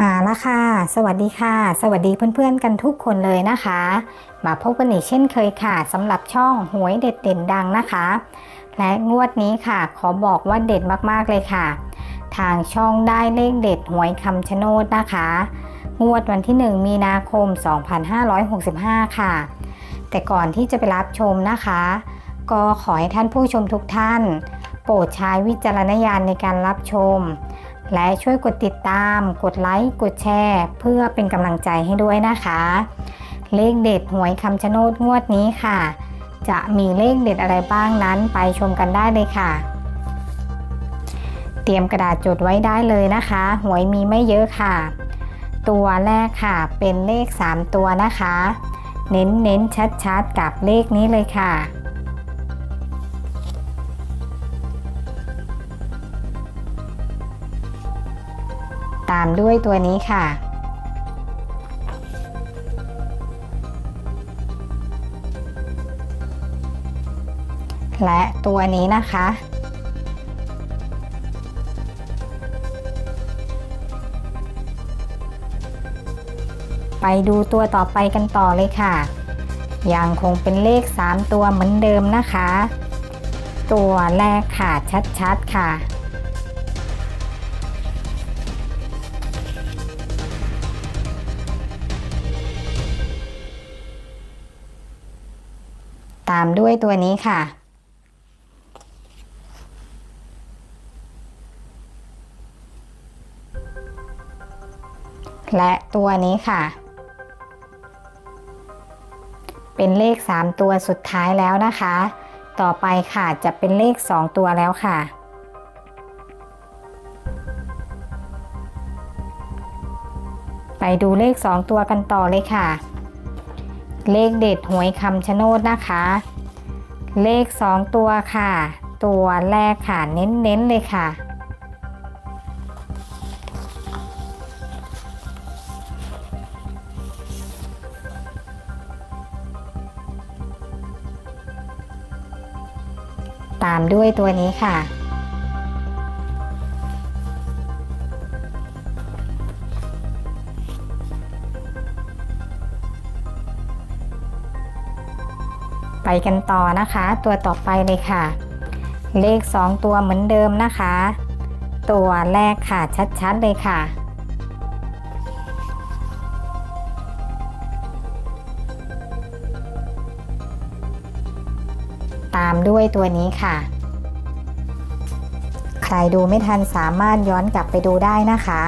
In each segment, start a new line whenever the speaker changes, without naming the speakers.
มาแล้วค่ะ สวัสดีค่ะ สวัสดีเพื่อนๆกันทุกคนเลยนะคะ มาพบกันอีกเช่นเคยค่ะสำหรับช่องหวยเด็ดเด่นดังนะคะ และงวดนี้ค่ะ ขอบอกว่าเด็ดมากๆเลยค่ะ ทางช่องได้เลขเด็ดหวยคำชะโนดนะคะ งวดวันที่ 1 มีนาคม 2565 ค่ะ แต่ก่อนที่จะไปรับชมนะคะ ก็ขอให้ท่านผู้ชมทุกท่าน โปรดใช้วิจารณญาณในการรับชม และช่วยกดติดตาม กดไลค์ กดแชร์ เพื่อเป็นกำลังใจให้ด้วยนะคะ เลขเด็ดหวยคำชะโนดงวดนี้ค่ะ จะมีเลขเด็ดอะไรบ้างนั้นไปชมกันได้เลยค่ะ เตรียมกระดาษจดไว้ได้เลยนะคะ หวยมีไม่เยอะค่ะ ตัวแรกค่ะเป็นเลข 3 ตัวนะคะ เน้นเน้นชัดชัดๆกับเลขนี้เลยค่ะ ตามด้วยตัวนี้ค่ะ และตัวนี้นะคะ ไปดูตัวต่อไปกันต่อเลยค่ะยังคงเป็นเลข 3 ตัวเหมือนเดิมนะคะ ตัวแรกค่ะชัดๆค่ะ ตามด้วยตัวนี้ค่ะ และตัวนี้ค่ะ เป็นเลข 3 ตัวสุดท้ายแล้วนะคะ ต่อไปค่ะจะเป็นเลข 2 ตัวแล้วค่ะไปดูเลข 2 ตัวกันต่อเลยค่ะ เลขเด็ดหวยคำชะโนดนะคะ เลข 2 ตัวค่ะ ตัวแรกค่ะ เน้นๆเลยค่ะ ตามด้วยตัวนี้ค่ะ กันต่อนะคะ ตัวต่อไปเลยค่ะ เลข 2 ตัวเหมือนเดิมนะคะ ตัวแรกค่ะชัดๆเลยค่ะ ตามด้วยตัวนี้ค่ะ ใครดูไม่ทันสามารถย้อนกลับไปดูได้นะคะ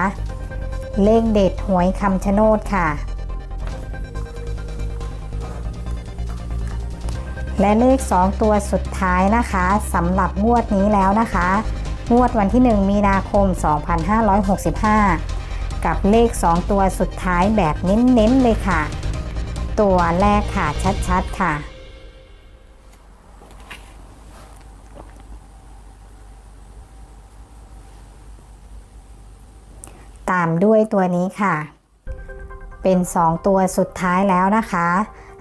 เลขเด็ดหวยคำชะโนดค่ะ และเลข 2 ตัวสุดท้ายนะคะสำหรับงวดนี้แล้วนะคะ งวดวันที่ 1 มีนาคม 2565 กับเลข 2 ตัวสุดท้ายแบบเน้นๆเลยค่ะ ตัวแรกค่ะชัดๆค่ะ ตามด้วยตัวนี้ค่ะ เป็น 2 ตัวสุดท้ายแล้วนะคะ